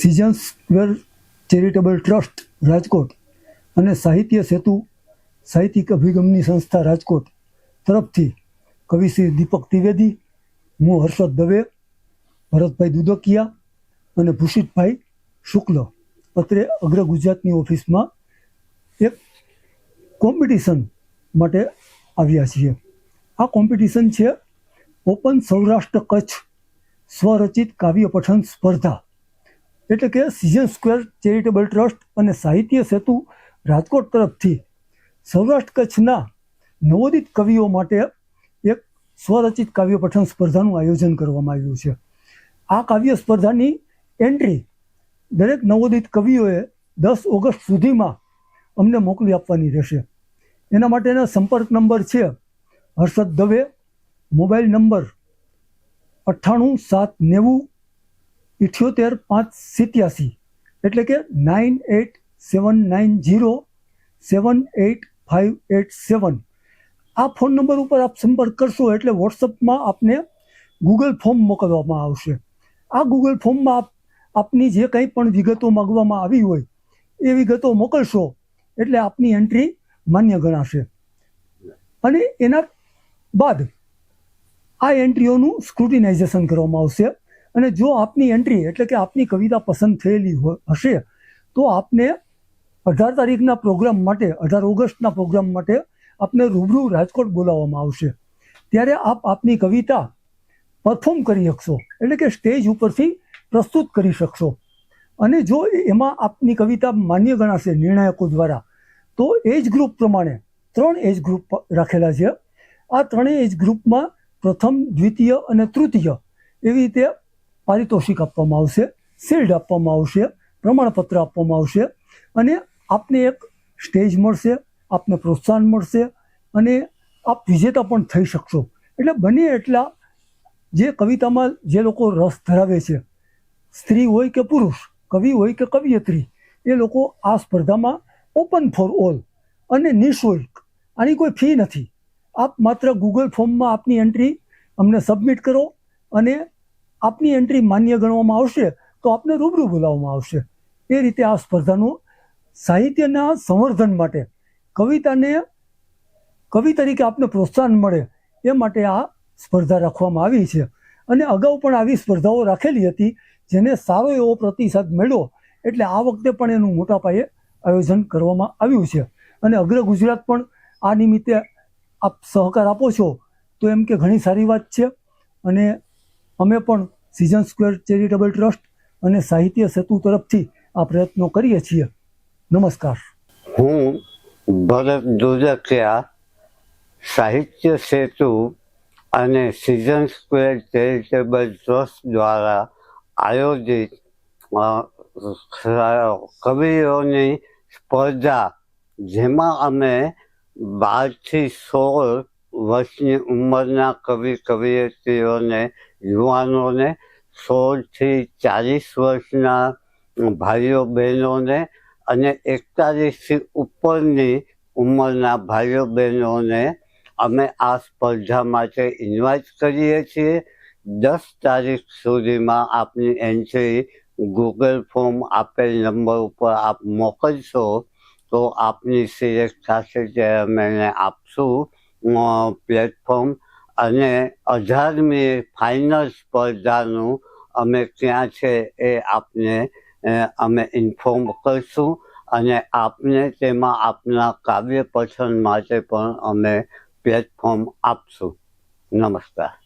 Season square charitable trust Rajkot અને સાહિત્ય સેતુ, સાહિત્યિક અભિગમની સંસ્થા રાજકોટ તરફથી કવિશ્રી દીપક ત્રિવેદી હું હર્ષદ દવે, ભરતભાઈ દુદકિયા અને ભૂષિતભાઈ શુક્લ અત્રે અગ્ર ગુજરાતની ઓફિસમાં એક કોમ્પિટિશન માટે આવ્યા છીએ. આ કોમ્પિટિશન છે ઓપન સૌરાષ્ટ્ર કચ્છ સ્વરચિત કાવ્ય પઠન સ્પર્ધા. એટલે કે સિઝન સ્ક્વેર ચેરિટેબલ ટ્રસ્ટ અને સાહિત્ય સેતુ રાજકોટ તરફથી સૌરાષ્ટ્ર કચ્છના નવોદિત કવિઓ માટે એક સ્વરચિત કાવ્ય પઠન સ્પર્ધાનું આયોજન કરવામાં આવ્યું છે. આ કાવ્ય સ્પર્ધાની એન્ટ્રી દરેક નવોદિત કવિઓએ દસ ઓગસ્ટ સુધીમાં અમને મોકલી આપવાની રહેશે. એના માટેના સંપર્ક નંબર છે હર્ષદ દવે, મોબાઈલ નંબર અઠ્ઠાણું સાત નેવું ઇઠ્યોતેર પાંચ સિત્યાસી. એટલે કે nine eight seven nine zero seven eight five eight seven આ ફોન નંબર ઉપર આપ સંપર્ક કરશો એટલે વોટ્સઅપમાં આપને ગૂગલ ફોર્મ મોકલવામાં આવશે. આ ગૂગલ ફોર્મમાં આપ, આપની જે કંઈ પણ વિગતો માગવામાં આવી હોય, એ વિગતો મોકલશો એટલે આપની એન્ટ્રી માન્ય ગણાશે. અને એના બાદ આ એન્ટ્રીઓનું સ્ક્રુટિનાઇઝેશન કરવામાં આવશે. અને જો આપની એન્ટ્રી એટલે કે આપની કવિતા પસંદ થયેલી હશે, તો આપને અઢાર તારીખના પ્રોગ્રામ માટે, અઢાર ઓગસ્ટના પ્રોગ્રામ માટે આપને રૂબરૂ રાજકોટ બોલાવવામાં આવશે. ત્યારે આપ આપની કવિતા પરફોર્મ કરી શકશો, એટલે કે સ્ટેજ ઉપરથી પ્રસ્તુત કરી શકશો. અને જો એમાં આપની કવિતા માન્ય ગણાશે નિર્ણાયકો દ્વારા, તો એજ ગ્રુપ પ્રમાણે ત્રણ એજ ગ્રુપ રાખેલા છે. આ ત્રણેય એજ ગ્રુપમાં પ્રથમ, દ્વિતીય અને તૃતીય એવી રીતે પારિતોષિક આપવામાં આવશે શિલ્ડ આપવામાં આવશે, પ્રમાણપત્ર આપવામાં આવશે અને આપને એક સ્ટેજ મળશે, આપને પ્રોત્સાહન મળશે અને આપ વિજેતા પણ થઈ શકશો. એટલે બને એટલા જે કવિતામાં જે લોકો રસ ધરાવે છે, સ્ત્રી હોય કે પુરુષ, કવિ હોય કે કવિયત્રી, એ લોકો આ સ્પર્ધામાં ઓપન ફોર ઓલ અને નિઃશુલ્ક, આની કોઈ ફી નથી. આપ માત્ર ગૂગલ ફોર્મમાં આપની એન્ટ્રી અમને સબમિટ કરો અને આપની એન્ટ્રી માન્ય ગણવામાં આવશે, તો આપને રૂબરૂ બોલાવવામાં આવશે. એ રીતે આ સ્પર્ધાનું સાહિત્યના સંવર્ધન માટે, કવિતાને, કવિ તરીકે આપને પ્રોત્સાહન મળે એ માટે આ સ્પર્ધા રાખવામાં આવી છે. અને અગાઉ પણ આવી સ્પર્ધાઓ રાખેલી હતી, જેને સારો એવો પ્રતિસાદ મળ્યો, એટલે આ વખતે પણ એનું મોટા પાયે આયોજન કરવામાં આવ્યું છે. અને અગ્ર ગુજરાત પણ આ નિમિત્તે આપ સહકાર આપો છો, તો એમ કે ઘણી સારી વાત છે. અને અમે પણ સિઝન સ્ક્વેર ચેરિટેબલ ટ્રસ્ટ અને સાહિત્ય સેતુ તરફથી આ પ્રયત્નો કરીએ છીએ. નમસ્કાર. હું ભરત દુદકિયા સાહિત્ય સેતુ અને સિઝન સ્ક્વેર ચેરિટેબલ ટ્રસ્ટ દ્વારા આયોજિત કવિઓની સ્પર્ધા, જેમાં અમે બારથી સોળ વર્ષની ઉંમરના કવિ કવિયત્રીઓને યુવાનોને સોળથી ચાલીસ વર્ષના ભાઈઓ બહેનોને અને એકતાલીસથી ઉપરની ઉંમરના ભાઈઓ બહેનોને અમે આ સ્પર્ધા માટે ઇન્વાઇટ કરીએ છીએ. દસ તારીખ સુધીમાં આપની એન્ટ્રી ગૂગલ ફોર્મ આપેલ નંબર ઉપર આપ મોકલશો તો આપની સિલેક્ટ થશે ત્યારે અમે એને આપશું. પ્લેટફોર્મ અને અઢારમી ફાઇનલ સ્પર્ધાનું અમે ક્યાં છે એ આપને અમે ઇન્ફોર્મ કરશું અને આપને તેમાં આપના કાવ્ય પઠન માટે પણ અમે પ્લેટફોર્મ આપશું. નમસ્કાર.